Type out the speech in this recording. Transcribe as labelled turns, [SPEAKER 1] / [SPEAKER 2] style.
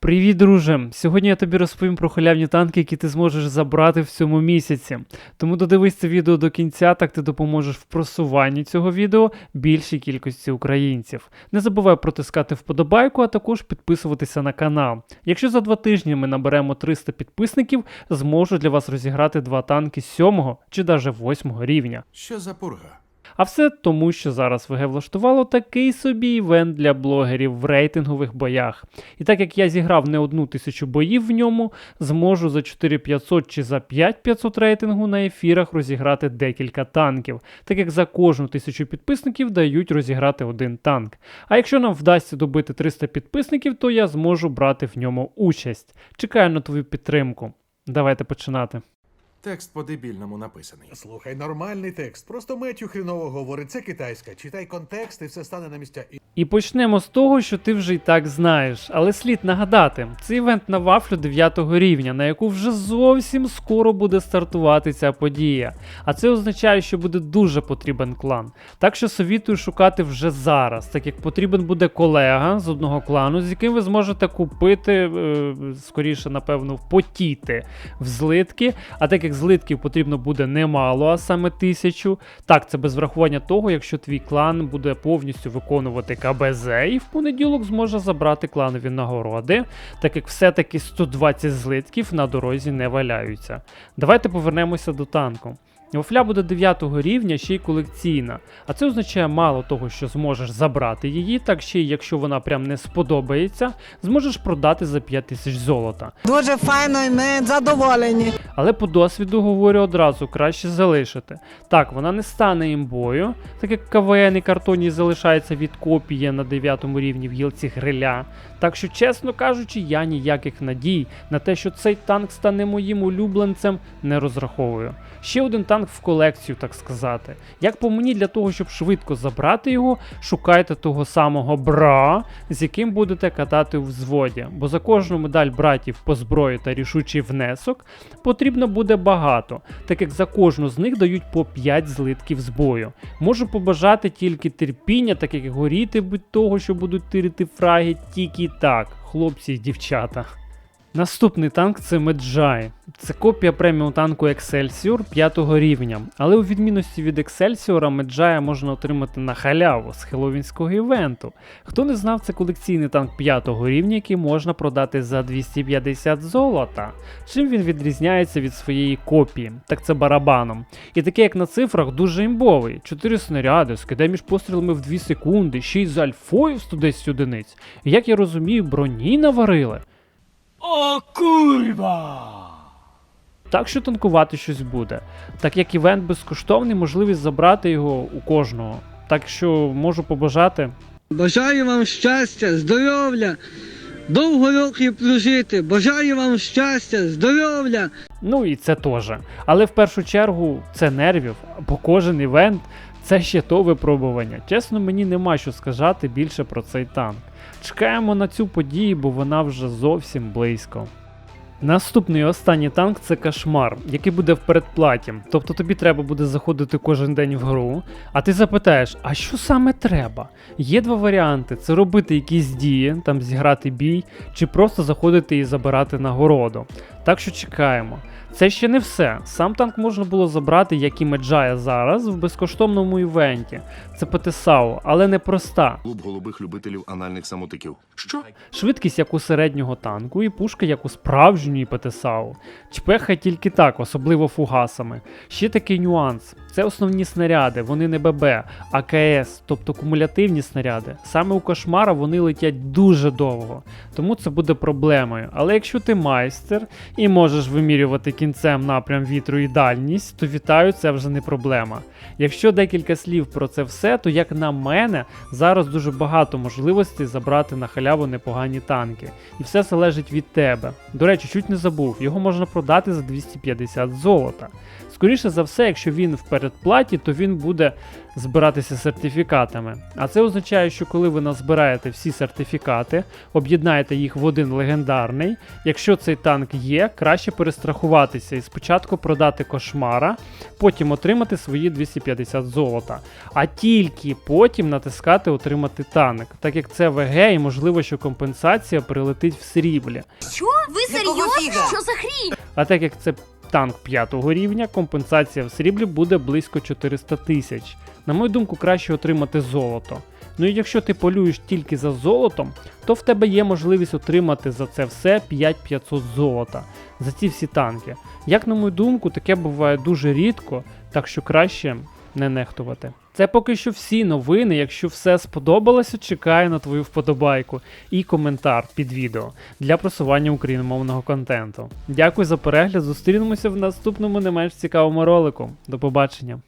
[SPEAKER 1] Привіт, друже! Сьогодні я тобі розповім про халявні танки, які ти зможеш забрати в цьому місяці. Тому додивись це відео до кінця, так ти допоможеш в просуванні цього відео більшій кількості українців. Не забувай протискати вподобайку, а також підписуватися на канал. Якщо за два тижні ми наберемо 300 підписників, зможу для вас розіграти два танки 7 чи навіть 8 рівня.
[SPEAKER 2] Що за пурга?
[SPEAKER 1] А все тому, що зараз ВГ влаштувало такий собі івент для блогерів в рейтингових боях. І так як я зіграв не одну тисячу боїв в ньому, зможу за 4500 чи за 5500 рейтингу на ефірах розіграти декілька танків, так як за кожну тисячу підписників дають розіграти один танк. А якщо нам вдасться добити 300 підписників, то я зможу брати в ньому участь. Чекаю на твою підтримку. Давайте починати.
[SPEAKER 2] Текст по-дебільному написаний.
[SPEAKER 3] Слухай, нормальний текст. Просто Меттю хріново говорить, це китайська. Читай контекст і все стане на місця. І
[SPEAKER 1] І почнемо з того, що ти вже і так знаєш. Але слід нагадати, це івент на вафлю 9 рівня, на яку вже зовсім скоро буде стартувати ця подія. А це означає, що буде дуже потрібен клан. Так що совітую шукати вже зараз, так як потрібен буде колега з одного клану, з яким ви зможете купити, е, скоріше, напевно, впотіти в злитки. А так як злитків потрібно буде немало, а саме тисячу. Так, це без врахування того, якщо твій клан буде повністю виконувати КБЗ і в понеділок зможе забрати кланові нагороди, так як все-таки 120 злитків на дорозі не валяються. Давайте повернемося до танку. Вафля буде 9 рівня, ще й колекційна. А це означає мало того, що зможеш забрати її, так ще й якщо вона прям не сподобається, зможеш продати за 5000 золота.
[SPEAKER 4] Дуже файно і ми задоволені.
[SPEAKER 1] Але по досвіду говорю одразу, краще залишити. Так, вона не стане імбою, так як КВН і картоні залишається від копії на 9 рівні в гілці гриля. Так що, чесно кажучи, я ніяких надій на те, що цей танк стане моїм улюбленцем, не розраховую. Ще один танк в колекцію, так сказати. Як по мені, для того, щоб швидко забрати його, шукайте того самого бра, з яким будете катати у взводі. Бо за кожну медаль братів по зброї та рішучий внесок потрібно буде багато, так як за кожну з них дають по 5 злитків з бою. Можу побажати тільки терпіння, так як горіти від того, що будуть тирити фраги тільки так, хлопці і дівчата. Наступний танк це Меджай. Це копія преміум танку Excelsior 5 рівня. Але у відмінності від Excelsior, Меджая можна отримати на халяву з хеловінського івенту. Хто не знав, це колекційний танк 5 рівня, який можна продати за 250 золота. Чим він відрізняється від своєї копії? Так це барабаном. І таке, як на цифрах, дуже імбовий. 4 снаряди, скиде між пострілами в 2 секунди, ще й з альфою 110 одиниць. Як я розумію, броні наварили. Так що танкувати щось буде. Так як івент безкоштовний, можливість забрати його у кожного. Так що можу побажати.
[SPEAKER 5] Бажаю вам щастя, здоров'я, довго років прожити. Бажаю вам щастя, здоров'я.
[SPEAKER 1] Ну і це теж. Але в першу чергу це нервів, бо кожен івент це ще то випробування. Чесно, мені нема що сказати більше про цей танк. Чекаємо на цю подію, бо вона вже зовсім близько. Наступний і останній танк це кошмар, який буде в передплаті. Тобто тобі треба буде заходити кожен день в гру, а ти запитаєш, а що саме треба? Є два варіанти: це робити якісь дії, там зіграти бій, чи просто заходити і забирати нагороду. Так що чекаємо. Це ще не все. Сам танк можна було забрати, як і Меджая зараз, в безкоштовному івенті. Це ПТСАУ, але не проста.
[SPEAKER 6] Клуб голубих любителів анальних самотиків. Що?
[SPEAKER 1] Швидкість як у середнього танку і пушка як у справжньої ПТСАУ. Чпеха тільки так, особливо фугасами. Ще такий нюанс: це основні снаряди, вони не ББ, а КС, тобто кумулятивні снаряди. Саме у кошмара вони летять дуже довго, тому це буде проблемою. Але якщо ти майстер і можеш вимірювати кінцем напрям вітру і дальність, то вітаю, це вже не проблема. Якщо декілька слів про це все, то як на мене, зараз дуже багато можливостей забрати на халяву непогані танки. І все залежить від тебе. До речі, чуть не забув, його можна продати за 250 золота. Скоріше за все, якщо він в передплаті, то він буде збиратися сертифікатами. А це означає, що коли ви назбираєте всі сертифікати, об'єднаєте їх в один легендарний. Якщо цей танк є, краще перестрахуватися і спочатку продати кошмара, потім отримати свої 250 золота, а тільки потім натискати отримати танк, так як це ВГ і можливо, що компенсація прилетить в сріблі.
[SPEAKER 7] Що? Ви серйозно? Що за хрінь?
[SPEAKER 1] А так як це танк 5 рівня, компенсація в сріблі буде близько 400 тисяч. На мою думку, краще отримати золото. Ну і якщо ти полюєш тільки за золотом, то в тебе є можливість отримати за це все 5500 золота за ці всі танки. Як на мою думку, таке буває дуже рідко, так що краще не нехтувати. Це поки що всі новини. Якщо все сподобалося, чекаю на твою вподобайку і коментар під відео для просування україномовного контенту. Дякую за перегляд. Зустрінемося в наступному не менш цікавому ролику. До побачення.